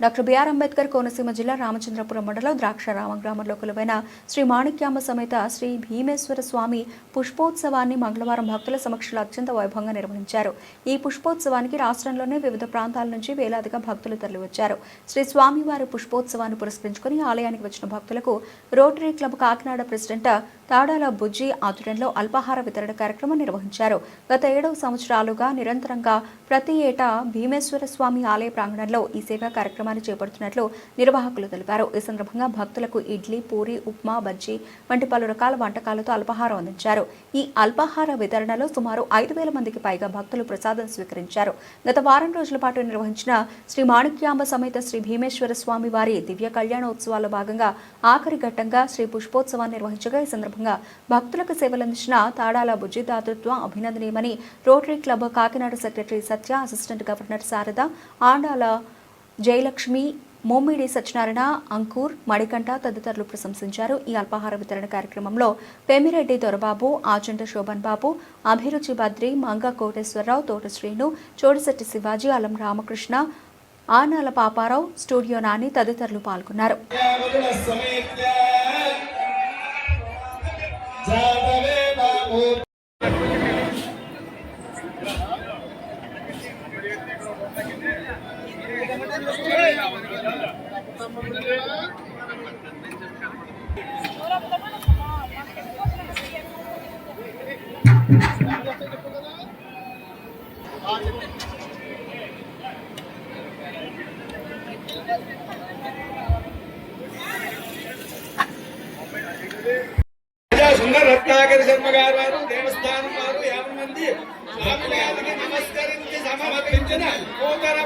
Doctor BR Ambedkar Konaseema జిల్లా రామచంద్రపురం మండలం ద్రాక్షారామ గ్రామంలో కొలువైన శ్రీ మాణిక్యామ సమేత శ్రీ భీమేశ్వర స్వామి పుష్పోత్సవాన్ని మంగళవారం భక్తుల సమక్షంలో అత్యంత వైభవంగా నిర్వహించారు. ఈ పుష్పోత్సవానికి రాష్ట్రంలోనే వివిధ ప్రాంతాల నుంచి వేలాదిగా భక్తులు తరలివచ్చారు. శ్రీ స్వామివారి పుష్పోత్సవాన్ని పురస్కరించుకుని ఆలయానికి వచ్చిన భక్తులకు rotary club Kakinada president Tadala Bujji ఆధ్వర్యంలో అల్పాహార వితరణ కార్యక్రమం నిర్వహించారు. గత ఏడవ సంవత్సరాలుగా నిరంతరంగా ప్రతి ఏటా భీమేశ్వర స్వామి ఆలయ ప్రాంగణంలో ఈ సేవా కార్యక్రమం కార్యక్రమాన్ని చేపడుతున్నట్లు నిర్వాహకులు తెలిపారు. ఈ సందర్భంగా భక్తులకు ఇడ్లీ పూరి ఉప్మా బజ్జీ వంటి పలు రకాల వంటకాలతో అల్పాహారం అందించారు. ఈ అల్పాహార వితరణలో సుమారు ఐదు వేల మందికి పైగా భక్తులు ప్రసాదం స్వీకరించారు. గత వారం రోజుల పాటు నిర్వహించిన శ్రీ మాణిక్యాంబ సమేత శ్రీ భీమేశ్వర స్వామి వారి దివ్య కళ్యాణోత్సవాల్లో భాగంగా ఆఖరి ఘట్టంగా శ్రీ పుష్పోత్సవాన్ని నిర్వహించగా ఈ సందర్భంగా భక్తులకు సేవలందించిన తాడాల బుజ్జి దాతృత్వం అభినందనీయమని rotary club Kakinada secretary Satya assistant governor Sharada Andala Jayalakshmi Momidi Satyanarayana Ankur Manikanta తదితరులు ప్రశంసించారు. ఈ అల్పాహార వితరణ కార్యక్రమంలో పెమిరెడ్డి దొరబాబు ఆచంట శోభన్ బాబు అభిరుచి బద్రి మంగ కోటేశ్వరరావు తోట శ్రీను చోడిశెట్టి శివాజీ అలం రామకృష్ణ ఆనాల పాపారావు స్టూడియో నాని తదితరులు పాల్గొన్నారు. సుందర రత్నాకరి శర్మ గారు వారు దేవస్థానం వారు యాభై మంది స్వామి గారికి నమస్కరించి సమర్పించిన నూతన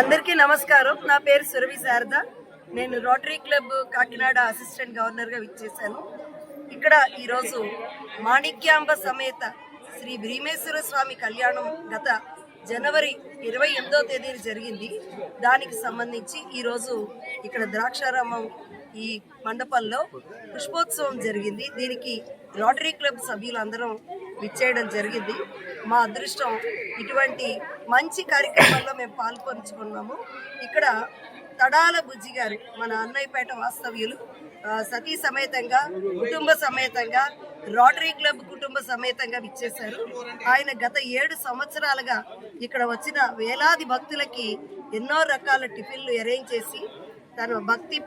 అందరికీ నమస్కారం. నా పేరు సురభి శారద. నేను రోటరీ క్లబ్ కాకినాడ అసిస్టెంట్ గవర్నర్గా విచ్చేశాను. ఇక్కడ ఈరోజు మాణిక్యాంబ సమేత శ్రీ భీమేశ్వర స్వామి కళ్యాణం గత జనవరి ఇరవై ఎనిమిదో తేదీన జరిగింది. దానికి సంబంధించి ఈరోజు ఇక్కడ ద్రాక్షారామం ఈ మండపంలో పుష్పోత్సవం జరిగింది. దీనికి రోటరీ క్లబ్ సభ్యులందరం విచ్చేయడం జరిగింది. మా అదృష్టం ఇటువంటి మంచి కార్యక్రమాల్లో మేము పాల్పంచుకున్నాము. ఇక్కడ తడాల బుజ్జి గారు మన అన్నయ్యపేట వాస్తవ్యులు సతీ సమేతంగా కుటుంబ సమేతంగా రోటరీ క్లబ్ కుటుంబ సమేతంగా విచ్చేశారు. ఆయన గత ఏడు సంవత్సరాలుగా ఇక్కడ వచ్చిన వేలాది భక్తులకి ఎన్నో రకాల టిఫిన్లు అరేంజ్ చేసి తన భక్తి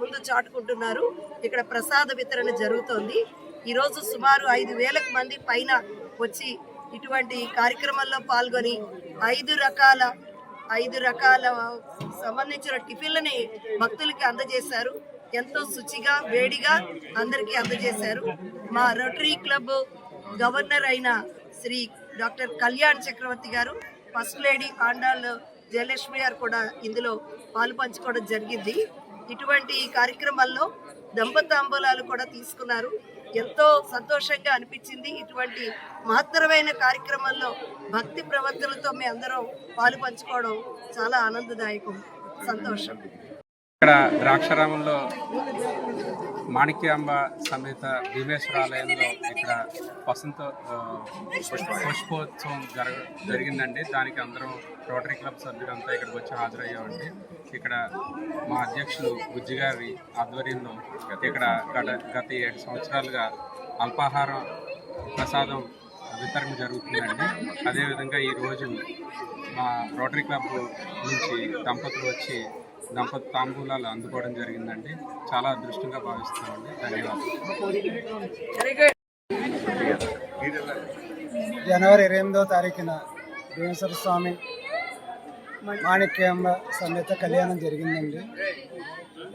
ముందు చాటుకుంటున్నారు. ఇక్కడ ప్రసాద వితరణ జరుగుతోంది. ఈరోజు సుమారు ఐదు వేలకు మంది పైన వచ్చి ఇటువంటి కార్యక్రమాల్లో పాల్గొని ఐదు రకాల ఐదు రకాల సంబంధించిన టిఫిన్లని భక్తులకి అందజేశారు. ఎంతో శుచిగా వేడిగా అందరికీ అందజేశారు. మా రోటరీ క్లబ్ గవర్నర్ అయిన శ్రీ డాక్టర్ కళ్యాణ్ చక్రవర్తి గారు ఫస్ట్ లేడీ ఆండాల్ జయలక్ష్మి గారు కూడా ఇందులో పాలు పంచుకోవడం జరిగింది. ఇటువంటి కార్యక్రమాల్లో దంపతాంబూలాలు కూడా తీసుకున్నారు. ఎంతో సంతోషంగా అనిపించింది. ఇటువంటి మహత్తరమైన కార్యక్రమంలో భక్తి ప్రవర్తనతో మీ అందరం పాలు పంచుకోవడం చాలా ఆనందదాయకం. సంతోషం. ఇక్కడ ద్రాక్షారామంలో మాణిక్యాంబ సమేత భీమేశ్వరాలయంలో ఇక్కడ వసంత పుష్పోత్సవం జరగ జరిగిందండి. దానికి అందరం రోటరీ క్లబ్ సభ్యులంతా ఇక్కడికి వచ్చి హాజరయ్యామండి. ఇక్కడ మా అధ్యక్షులు బుజ్జి గారి ఆధ్వర్యంలో ఇక్కడ గత గత ఏడు సంవత్సరాలుగా అల్పాహారం ప్రసాదం వితరణ జరుగుతుందండి. అదేవిధంగా ఈరోజు మా రోటరీ క్లబ్ నుంచి దంపతులు వచ్చి దంపతి తాంబూలాలు అందుకోవడం జరిగిందండి. చాలా అదృష్టంగా భావిస్తున్నామండి. ధన్యవాదాలు. జనవరి ఇరవై ఎనిమిదో తారీఖున భీమేశ్వర స్వామి మాణిక్యంబ సమేత కళ్యాణం జరిగిందండి.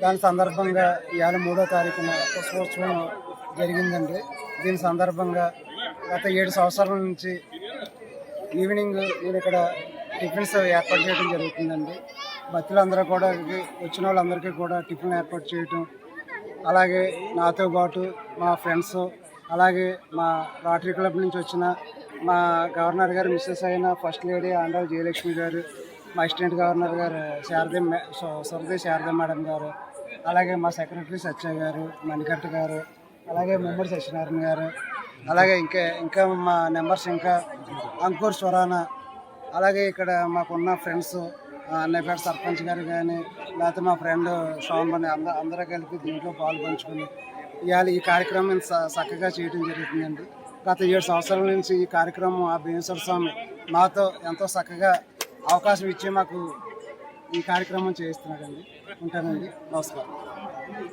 దాని సందర్భంగా ఇవాళ మూడో తారీఖున పుష్పోత్సవం జరిగిందండి. దీని సందర్భంగా గత ఏడు సంవత్సరాల నుంచి ఈవినింగ్ నేను ఇక్కడ టిఫిన్స్ ఏర్పాటు చేయడం జరుగుతుందండి. భక్తులందరూ కూడా వచ్చిన వాళ్ళందరికీ కూడా టిఫిన్ ఏర్పాటు చేయటం అలాగే నాతో పాటు మా ఫ్రెండ్స్ అలాగే మా రాటరీ క్లబ్ నుంచి వచ్చిన మా గవర్నర్ గారు మిస్సెస్ అయిన ఫస్ట్ లేడీ ఆండాల్ జయలక్ష్మి గారు మా అసిస్టెంట్ గవర్నర్ గారు శారదే సరదే శారద మేడం గారు అలాగే మా సెక్రటరీ సత్య గారు మణికట్ట గారు అలాగే ముమ్మడి సత్యనారాయణ గారు అలాగే ఇంకా ఇంకా మా నెంబర్స్ ఇంకా అంకుర్ స్వరాన అలాగే ఇక్కడ మాకున్న ఫ్రెండ్స్ అన్నపేట సర్పంచ్ గారు కానీ లేకపోతే మా ఫ్రెండ్ శ్రవణ్ బండి అంద అందరూ కలిపి దీంట్లో పాలు పంచుకుని ఇవాళ ఈ కార్యక్రమం స- చక్కగా చేయడం జరుగుతుందండి. గత ఏడు సంవత్సరాల నుంచి ఈ కార్యక్రమం ఆ భీమేశ్వర స్వామి మాతో ఎంతో చక్కగా అవకాశం ఇచ్చి మాకు ఈ కార్యక్రమం చేయిస్తున్నాడండి. ఉంటానండి. నమస్కారం.